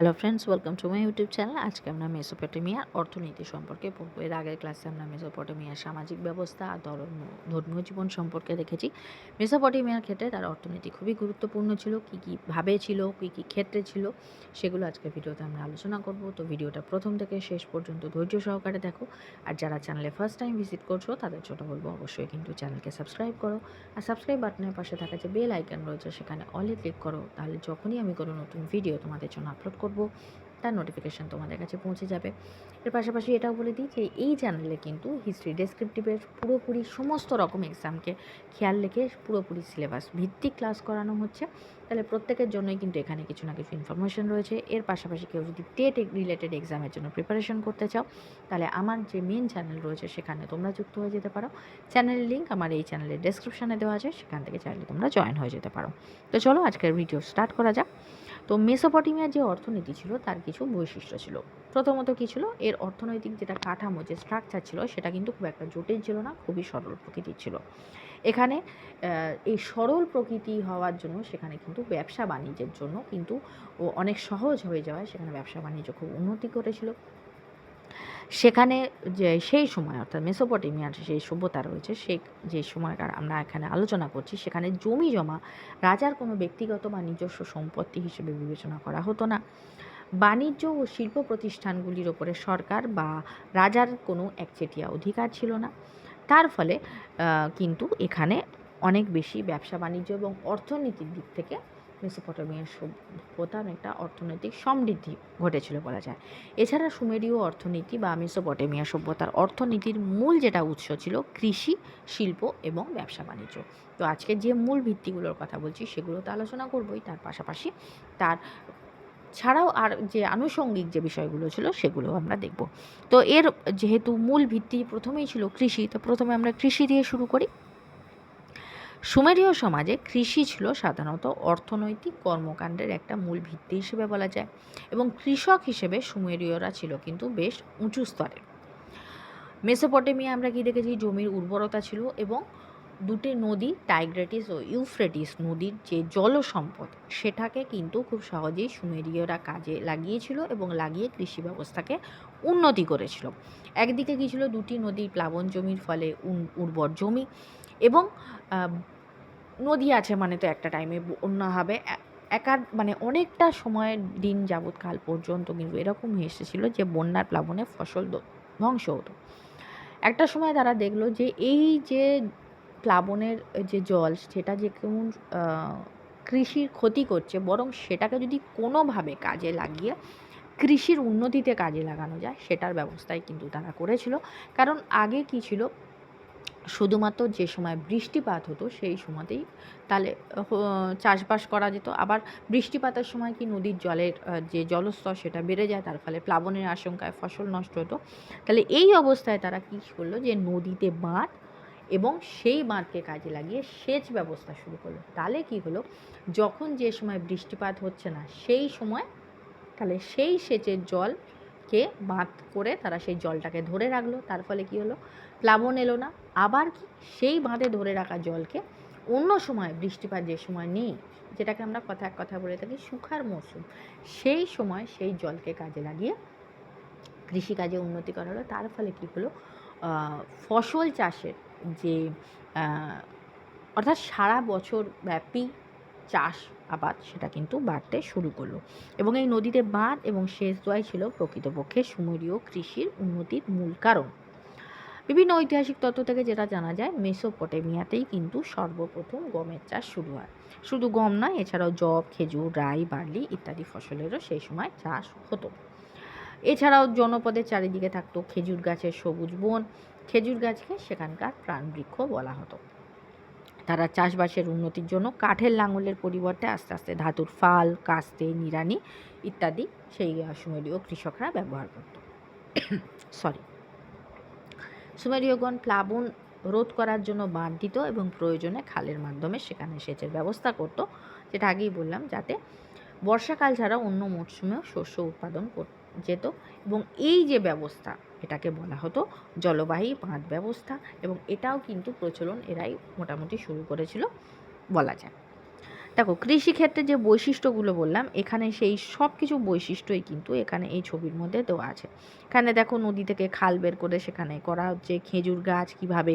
Hello friends welcome to my YouTube channel আজকে আমরা মেসোপটেমিয়ার অর্থনীতি সম্পর্কে পড়ব। এর আগের ক্লাসে আমরা মেসোপটেমিয়ার সামাজিক ব্যবস্থা আর ধর্ম, ধর্মীয় জীবন সম্পর্কে দেখেছি। মেসোপটেমিয়ার ক্ষেত্রে তার অর্থনীতি খুবই গুরুত্বপূর্ণ ছিল, কী কী ভাবে ছিল, কী কী ক্ষেত্রে ছিল, সেগুলো আজকে ভিডিওতে আমরা আলোচনা করব। তো ভিডিওটা প্রথম থেকে শেষ পর্যন্ত ধৈর্য সহকারে দেখো। আর যারা চ্যানেলে ফার্স্ট টাইম ভিজিট করছ, তাদের জন্য বলব অবশ্যই কিন্তু চ্যানেলকে সাবস্ক্রাইব করো। আর সাবস্ক্রাইব বাটনের পাশে থাকা যে বেল আইকন রয়েছে, সেখানে অলে ক্লিক করো। তাহলে যখনই আমি কোনো নতুন ভিডিও তোমাদের জন্য আপলোড করব, তার নোটিফিকেশান তোমাদের কাছে পৌঁছে যাবে। এর পাশাপাশি এটাও বলে দিই যে এই চ্যানেলে কিন্তু হিস্ট্রি ডেসক্রিপটিভের পুরোপুরি সমস্ত রকম এক্সামকে খেয়াল রেখে পুরোপুরি সিলেবাস ভিত্তিক ক্লাস করানো হচ্ছে। তাহলে প্রত্যেকের জন্যই কিন্তু এখানে কিছু না কিছু ইনফরমেশন রয়েছে। এর পাশাপাশি কেউ যদি টেট রিলেটেড এক্সামের জন্য প্রিপারেশন করতে চাও, তাহলে আমার যে মেন চ্যানেল রয়েছে সেখানে তোমরা যুক্ত হয়ে যেতে পারো। চ্যানেলের লিঙ্ক আমার এই চ্যানেলের ডেসক্রিপশানে দেওয়া আছে, সেখান থেকে চাইলে তোমরা জয়েন হয়ে যেতে পারো। তো চলো আজকের ভিডিও স্টার্ট করা যাক। তো মেসোপটেমিয়ার যে অর্থনীতি ছিল, তার কিছু বৈশিষ্ট্য ছিল। প্রথমত কী ছিল? এর অর্থনৈতিক যেটা কাঠামো, যে স্ট্রাকচার ছিল, সেটা কিন্তু খুব একটা জটিল ছিল না, খুবই সরল প্রকৃতির ছিল। এখানে এই সরল প্রকৃতি হওয়ার জন্য সেখানে কিন্তু ব্যবসা বাণিজ্যের জন্য কিন্তু অনেক সহজ হয়ে যাওয়ায় সেখানে ব্যবসা বাণিজ্য খুব উন্নতি করেছিল। সেখানে যে সেই সময়, অর্থাৎ মেসোপটেমিয়ার সেই সভ্যতা রয়েছে, সে যে সময়কার আমরা এখানে আলোচনা করছি, সেখানে জমি জমা, রাজার কোনো ব্যক্তিগত বা নিজস্ব সম্পত্তি হিসেবে বিবেচনা করা হতো না। বাণিজ্য ও শিল্প প্রতিষ্ঠানগুলির ওপরে সরকার বা রাজার কোনো একচেটিয়া অধিকার ছিল না। তার ফলে কিন্তু এখানে অনেক বেশি ব্যবসা বাণিজ্য এবং অর্থনীতির দিক থেকে মেসোপটেমিয়ার সভ্যতার একটা অর্থনৈতিক সমৃদ্ধি ঘটেছিল বলা যায়। এছাড়া সুমেরীয় অর্থনীতি বা মেসোপটেমিয়া সভ্যতার অর্থনীতির মূল যেটা উৎস ছিল কৃষি, শিল্প এবং ব্যবসা বাণিজ্য। তো আজকে যে মূল ভিত্তিগুলোর কথা বলছি সেগুলো তো আলোচনা করবই, তার পাশাপাশি তার ছাড়াও আর যে আনুষঙ্গিক যে বিষয়গুলো ছিল সেগুলো আমরা দেখব। তো এর যেহেতু মূল ভিত্তি প্রথমেই ছিল কৃষি, তো প্রথমে আমরা কৃষি দিয়ে শুরু করি। সুমেরীয় সমাজে কৃষি ছিল সাধারণত অর্থনৈতিক কর্মকাণ্ডের একটা মূল ভিত্তি হিসেবে বলা যায় এবং কৃষক হিসেবে সুমেরীয়রা ছিল কিন্তু বেশ উঁচু স্তরের মেসোপটেমিয়া আমরা কি দেখেছি? জমির উর্বরতা ছিল এবং দুটি নদী, টাইগ্রেটিস ও ইউফ্রেটিস নদীর যে জল সম্পদ সেটাকে কিন্তু খুব সহজেই সুমেরীয়রা কাজে লাগিয়েছিল এবং লাগিয়ে কৃষি ব্যবস্থাকে উন্নতি করেছিল। একদিকে কী ছিল? দুটি নদী প্লাবন জমির ফলে উর্বর জমি এবং নদী আছে মানে তো একটা টাইমে বন্যা হবে। একার মানে অনেকটা সময় দিন যাবৎ কাল পর্যন্ত কিন্তু এরকম এসেছিল যে বন্যার প্লাবনে ফসল ধ্বংস হতো। একটা সময় তারা দেখল যে এই যে প্লাবনের যে জল, সেটা যে কেমন কৃষির ক্ষতি করছে, বরং সেটাকে যদি কোনোভাবে কাজে লাগিয়ে কৃষির উন্নতিতে কাজে লাগানো যায়, সেটার ব্যবস্থাই কিন্তু তারা করেছিল। কারণ আগে কী ছিল শুধুমাত্র যে সময় বৃষ্টিপাত হতো, সেই সময়তেই তাহলে চাষবাস করা যেত। আবার বৃষ্টিপাতের সময় কি নদীর জলের যে জলস্তর সেটা বেড়ে যায়, তার ফলে প্লাবনের আশঙ্কায় ফসল নষ্ট হতো। তাহলে এই অবস্থায় তারা কী করল যে নদীতে বাঁধ এবং সেই বাঁধকে কাজে লাগিয়ে সেচ ব্যবস্থা শুরু করল। তাহলে কি হলো, যখন যে সময় বৃষ্টিপাত হচ্ছে না, সেই সময় তাহলে সেই সেচের জলকে বাঁধ করে তারা সেই জলটাকে ধরে রাখল। তার ফলে কি হলো প্লাবন এলো না। আবার কি? সেই বাঁধে ধরে রাখা জলকে অন্য সময়, বৃষ্টিপাত যে সময় নেই, যেটাকে আমরা কথা এক কথা বলে থাকি সুখার মৌসুম সেই সময় সেই জলকে কাজে লাগিয়ে কৃষিকাজে উন্নতি করা হলো। তার ফলে কী হলো? ফসল চাষের যে অর্থাৎ সারা বছর ব্যাপী চাষ আবাদ সেটা কিন্তু বাড়তে শুরু করল। এবং এই নদীতে বাঁধ এবং সেচ দোয়াই ছিল প্রকৃতপক্ষে সুমেরীয় কৃষির উন্নতির মূল কারণ। বিভিন্ন ঐতিহাসিক তত্ত্ব থেকে যেটা জানা যায়, মেসোপটেমিয়াতেই কিন্তু সর্বপ্রথম গমের চাষ শুরু হয়। শুধু গম নয়, এছাড়াও জব খেজুর, রাই, বার্লি ইত্যাদি ফসলেরও সেই সময় চাষ হতো। এছাড়াও জনপদের চারিদিকে থাকতো খেজুর গাছের সবুজ বন। খেজুর গাছকে সেখানকার প্রাণবৃক্ষ বলা হতো। তারা চাষবাসের উন্নতির জন্য কাঠের লাঙলের পরিবর্তে আস্তে আস্তে ধাতুর ফাল, কাস্তে নিরানি ইত্যাদি সেই সুমেরীয় কৃষকরা ব্যবহার করত। সরি সুমেরীয়গণ প্লাবন রোধ করার জন্য বাঁধ দিত এবং প্রয়োজনে খালের মাধ্যমে সেখানে সেচের ব্যবস্থা করত। যেটা আগেই বললাম, যাতে বর্ষাকাল ছাড়া অন্য মরশুমেও শস্য উৎপাদন যেত এবং এই যে ব্যবস্থা, এটাকে বলা হতো জলবাহী বাঁধ ব্যবস্থা এবং এটাও কিন্তু প্রচলন এরাই মোটামুটি শুরু করেছিল বলা যায়। দেখো, কৃষিক্ষেত্রে যে বৈশিষ্ট্যগুলো বললাম, এখানে সেই সব কিছু বৈশিষ্ট্যই কিন্তু এখানে এই ছবির মধ্যে দেওয়া আছে। এখানে দেখো নদী থেকে খাল বের করে সেখানে করা হচ্ছে, খেজুর গাছ কীভাবে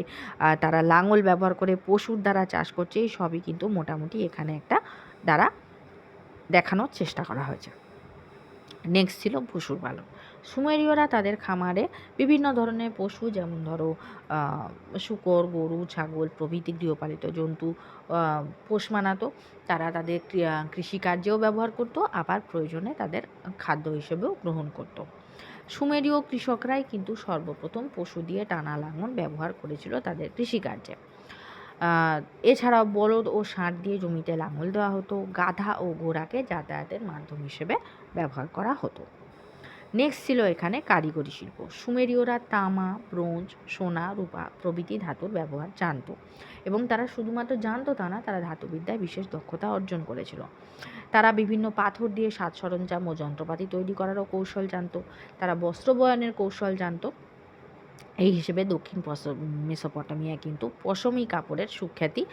তারা লাঙল ব্যবহার করে পশুর দ্বারা চাষ করছে, এই সবই কিন্তু মোটামুটি এখানে একটা দ্বারা দেখানোর চেষ্টা করা হয়েছে। নেক্সট ছিল পশুর পালন। সুমেরীয়রা তাদের খামারে বিভিন্ন ধরনের পশু, যেমন ধরো শূকর, গরু, ছাগল প্রভৃতি গৃহপালিত জন্তু পোষ মানাতো। তারা তাদের ক্রিয়া- কৃষিকার্যেও ব্যবহার করত, আবার প্রয়োজনে তাদের খাদ্য হিসেবেও গ্রহণ করত। সুমেরীয় কৃষকরাই কিন্তু সর্বপ্রথম পশু দিয়ে টানা লাঙল ব্যবহার করেছিল তাদের কৃষিকার্যে। এছাড়াও বলদ ও ষাঁড় দিয়ে জমিতে লাঙল দেওয়া হতো, গাধা ও ঘোড়াকে যাতায়াতের মাধ্যম হিসেবে ব্যবহার করা হতো। নেক্সট ছিল এখানে কারিগরি শিল্প। সুমেরীয়রা তামা, ব্রোঞ্জ, সোনা, রূপা প্রভৃতি ধাতুর ব্যবহার জানত এবং তারা শুধুমাত্র জানত তা না, তারা ধাতুবিদ্যায় বিশেষ দক্ষতা অর্জন করেছিল। তারা বিভিন্ন পাথর দিয়ে সাজ সরঞ্জাম ও যন্ত্রপাতি তৈরি করারও কৌশল জানত। তারা বস্ত্র বয়নের কৌশল জানতো। এই হিসেবে দক্ষিণ পশ মেসোপটেমিয়া কিন্তু পশমি কাপড়ের সুখ্যাতি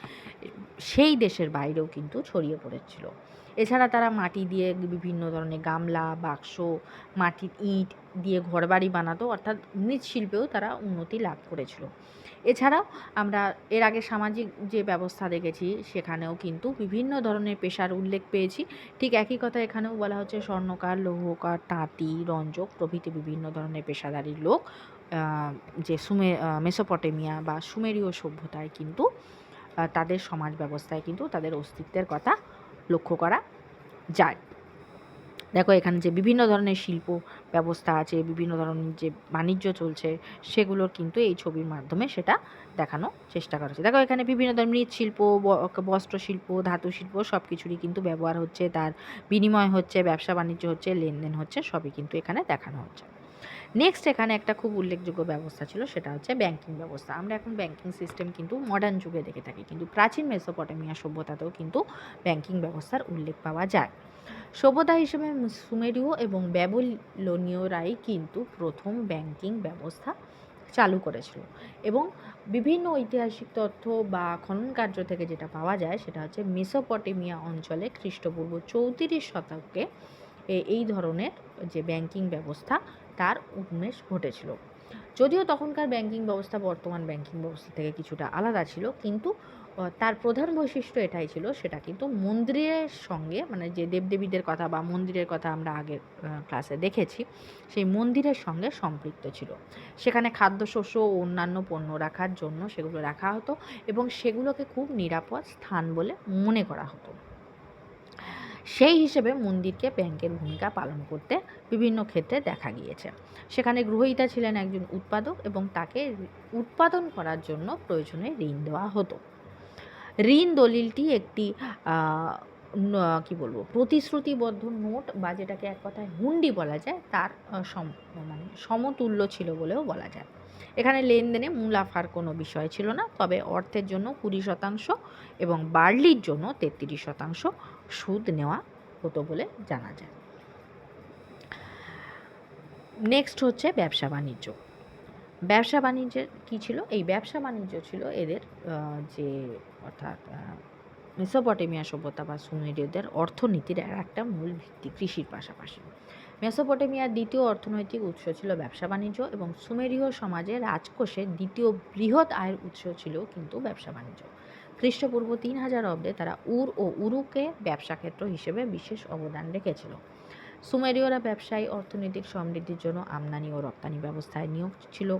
সেই দেশের বাইরেও কিন্তু ছড়িয়ে পড়েছিল। এছাড়া তারা মাটি দিয়ে বিভিন্ন ধরনের গামলা, বাক্স, মাটির ইট দিয়ে ঘরবাড়ি বানাতো, অর্থাৎ মৃৎশিল্পেও তারা উন্নতি লাভ করেছিল। এছাড়াও আমরা এর আগে সামাজিক যে ব্যবস্থা দেখেছি, সেখানেও কিন্তু বিভিন্ন ধরনের পেশার উল্লেখ পেয়েছি। ঠিক একই কথা এখানেও বলা হচ্ছে স্বর্ণকার, লৌহকার, তাঁতি, রঞ্জক প্রভৃতি বিভিন্ন ধরনের পেশাদারী লোক যে সুমে মেসোপটেমিয়া বা সুমেরীয় সভ্যতায় কিন্তু তাদের সমাজ ব্যবস্থায় কিন্তু তাদের অস্তিত্বের কথা লক্ষ্য করা যায়। দেখো, এখানে যে বিভিন্ন ধরনের শিল্প ব্যবস্থা আছে, বিভিন্ন ধরনের যে বাণিজ্য চলছে, সেগুলোর কিন্তু এই ছবির মাধ্যমে সেটা দেখানো চেষ্টা করা হচ্ছে। দেখো, এখানে বিভিন্ন ধরনের মৃৎশিল্প, ব- বস্ত্র শিল্প ধাতু শিল্প সব কিছুরই কিন্তু ব্যবহার হচ্ছে, তার বিনিময় হচ্ছে, ব্যবসা বাণিজ্য হচ্ছে, লেনদেন হচ্ছে, সবই কিন্তু এখানে দেখানো হচ্ছে। নেক্সট এখানে একটা খুব উল্লেখযোগ্য ব্যবস্থা ছিল, সেটা হচ্ছে ব্যাংকিং ব্যবস্থা। আমরা এখন ব্যাংকিং সিস্টেম কিন্তু মডার্ন যুগে দেখে থাকি, কিন্তু প্রাচীন মেসোপটেমিয়া সভ্যতাতেও কিন্তু ব্যাংকিং ব্যবস্থার উল্লেখ পাওয়া যায়। সভ্যতা হিসেবে সুমেরীয় এবং ব্যাবিলনীয়রাই কিন্তু প্রথম ব্যাংকিং ব্যবস্থা চালু করেছিল। এবং বিভিন্ন ঐতিহাসিক তথ্য বা খনন কার্য থেকে যেটা পাওয়া যায়, সেটা হচ্ছে মেসোপটেমিয়া অঞ্চলে খ্রিস্টপূর্ব চৌত্রিশ শতকে এই ধরনের যে ব্যাংকিং ব্যবস্থা তার উন্মেষ ঘটেছিল। যদিও তখনকার ব্যাংকিং ব্যবস্থা বর্তমান ব্যাংকিং ব্যবস্থা থেকে কিছুটা আলাদা ছিল, কিন্তু তার প্রধান বৈশিষ্ট্য এটাই ছিল, সেটা কিন্তু মন্দিরের সঙ্গে মানে যে দেবদেবীদের কথা বা মন্দিরের কথা আমরা আগের ক্লাসে দেখেছি, সেই মন্দিরের সঙ্গে সম্পৃক্ত ছিল। সেখানে খাদ্যশস্য ও অন্যান্য পণ্য রাখার জন্য সেগুলো রাখা হতো এবং সেগুলোকে খুব নিরাপদ স্থান বলে মনে করা হতো। সেই হিসেবে মন্দিরকে ব্যাংকের ভূমিকা পালন করতে বিভিন্ন ক্ষেত্রে দেখা গিয়েছে। সেখানে গ্রহীতা ছিলেন একজন উৎপাদক এবং তাকে উৎপাদন করার জন্য প্রয়োজনে ঋণ দেওয়া হতো। ঋণ দলিলটি একটি কি বলব, প্রতিশ্রুতিবদ্ধ নোট বা যেটাকে এক কথায় হুন্ডি বলা যায়, তার সম মানে সমতুল্য ছিল বলেও বলা যায়। এখানে লেনদেনে মুনাফার কোনো বিষয় ছিল না, তবে অর্থের জন্য কুড়ি শতাংশ এবং বার্লির জন্য তেত্রিশ শতাংশ সুদ নেওয়া হতো বলে জানা যায়। নেক্সট হচ্ছে ব্যবসা বাণিজ্য। ব্যবসা বাণিজ্যের কী ছিল? এই ব্যবসা বাণিজ্য ছিল এদের যে অর্থাৎ মেসোপটেমিয়া সভ্যতা বা সুমেরীয়দের অর্থনীতির একটা মূল ভিত্তি কৃষির পাশাপাশি। মেসোপটেমিয়ার দ্বিতীয় অর্থনৈতিক উৎস ছিল ব্যবসা বাণিজ্য এবং সুমেরীয় সমাজে রাজকোষের দ্বিতীয় বৃহৎ আয়ের উৎস ছিল কিন্তু ব্যবসা বাণিজ্য। খ্রিস্টপূর্ব তিন হাজার অব্দে তারা উর ও উরুকে ব্যবসা ক্ষেত্র হিসেবে বিশেষ অবদান রেখেছিল। সুমেরীয়রা ব্যবসায়ী, অর্থনৈতিক সমৃদ্ধির জন্য আমদানি ও রপ্তানি ব্যবস্থায় নিয়োগ ছিল।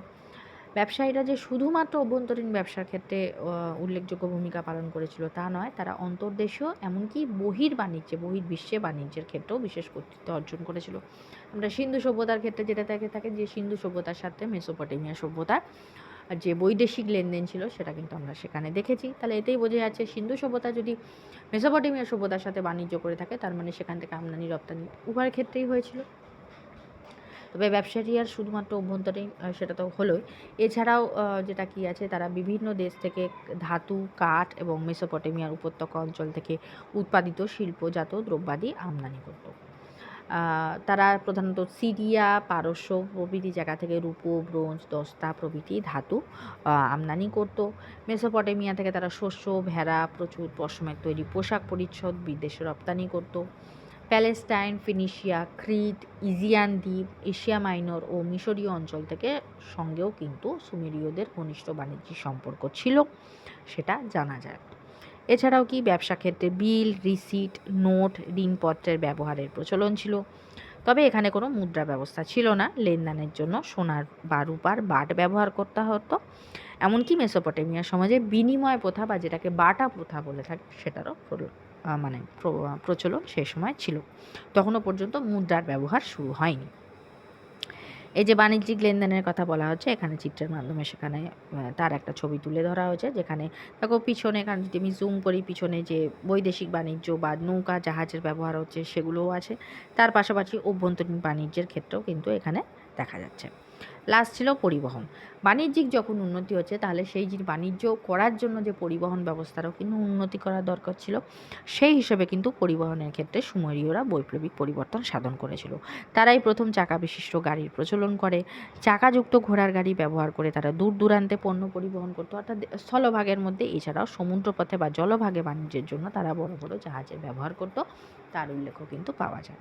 ব্যবসায়ীরা যে শুধুমাত্র অভ্যন্তরীণ ব্যবসার ক্ষেত্রে উল্লেখযোগ্য ভূমিকা পালন করেছিল তা নয়, তারা অন্তর্দেশীয় এমনকি বহির বাণিজ্যে বহির্বিশ্বে বাণিজ্যের ক্ষেত্রেও বিশেষ কর্তৃত্ব অর্জন করেছিল। আমরা সিন্ধু সভ্যতার ক্ষেত্রে যেটা থেকে থাকে যে, সিন্ধু সভ্যতার সাথে মেসোপটেমিয়া সভ্যতার যে বৈদেশিক লেনদেন ছিল, সেটা কিন্তু আমরা সেখানে দেখেছি। তাহলে এতেই বোঝা যাচ্ছে সিন্ধু সভ্যতা যদি মেসোপটেমিয়া সভ্যতার সাথে বাণিজ্য করে থাকে, তার মানে সেখান থেকে আমদানি রপ্তানি উভয়ের ক্ষেত্রেই হয়েছিল। তবে ব্যবসায়ী আর শুধুমাত্র অভ্যন্তরীণ সেটা তো হলোই। এছাড়াও যেটা কি আছে, তারা বিভিন্ন দেশ থেকে ধাতু, কাঠ এবং মেসোপটেমিয়ার উপত্যকা অঞ্চল থেকে উৎপাদিত শিল্পজাত দ্রব্যাদি আমদানি করত। তারা প্রধানত সিরিয়া, পারস্য প্রভৃতি জায়গা থেকে রূপো, ব্রোঞ্জ, দস্তা প্রভৃতি ধাতু আমদানি করত। মেসোপটেমিয়া থেকে তারা শস্য, ভেড়া, প্রচুর পশমের তৈরি পোশাক পরিচ্ছদ বিদেশে রপ্তানি করত। প্যালেস্টাইন ফিনিশিয়া ক্রিট ইজিয়ান দ্বীপ এশিয়া মাইনর ও মিশরীয় অঞ্চল থেকে সঙ্গেও কিন্তু সুমেরীয়দের ঘনিষ্ঠ বাণিজ্যিক সম্পর্ক ছিল সেটা জানা যায়। এছাড়াও কি ব্যবসা ক্ষেত্রে বিল রিসিট নোট ঋণপত্রের ব্যবহারের প্রচলন ছিল? তবে এখানে কোনো মুদ্রা ব্যবস্থা ছিল না লেনদেনের জন্য সোনার বা রূপার বাট ব্যবহার করতে হতো। এমনকি মেসোপটেমিয়া সমাজে বিনিময় প্রথা বা যেটাকে বাটা প্রথা বলে থাকে সেটারও প্রল- আহ, মানে প্রচলন সে সময় ছিল। তখনও পর্যন্ত মুদ্রার ব্যবহার শুরু হয়নি। এই যে বাণিজ্যিক লেনদেনের কথা বলা হচ্ছে, এখানে চিত্রের মাধ্যমে সেখানে তার একটা ছবি তুলে ধরা হয়েছে, যেখানে দেখো পিছনে এখানে যদি আমি জুম করি, পিছনে যে বৈদেশিক বাণিজ্য বা নৌকা, জাহাজের ব্যবহার হচ্ছে, সেগুলোও আছে। তার পাশাপাশি অভ্যন্তরীণ বাণিজ্যের ক্ষেত্রেও কিন্তু এখানে দেখা যাচ্ছে। লাস্ট ছিল পরিবহন। বাণিজ্যিক যখন উন্নতি হচ্ছে, তাহলে সেই যে বাণিজ্য করার জন্য যে পরিবহন ব্যবস্থারও কিন্তু উন্নতি করার দরকার ছিল। সেই হিসেবে কিন্তু পরিবহনের ক্ষেত্রে সুমেরীয়রা বৈপ্লবিক পরিবর্তন সাধন করেছিল। তারাই প্রথম চাকা বিশিষ্ট গাড়ির প্রচলন করে। চাকাযুক্ত ঘোড়ার গাড়ি ব্যবহার করে তারা দূর দূরান্তে পণ্য পরিবহন করতো। অর্থাৎ স্থলভাগের মধ্যে এছাড়াও সমুদ্রপথে বা জলভাগে বাণিজ্যের জন্য তারা বড় বড় জাহাজের ব্যবহার করতো। তার উল্লেখও কিন্তু পাওয়া যায়।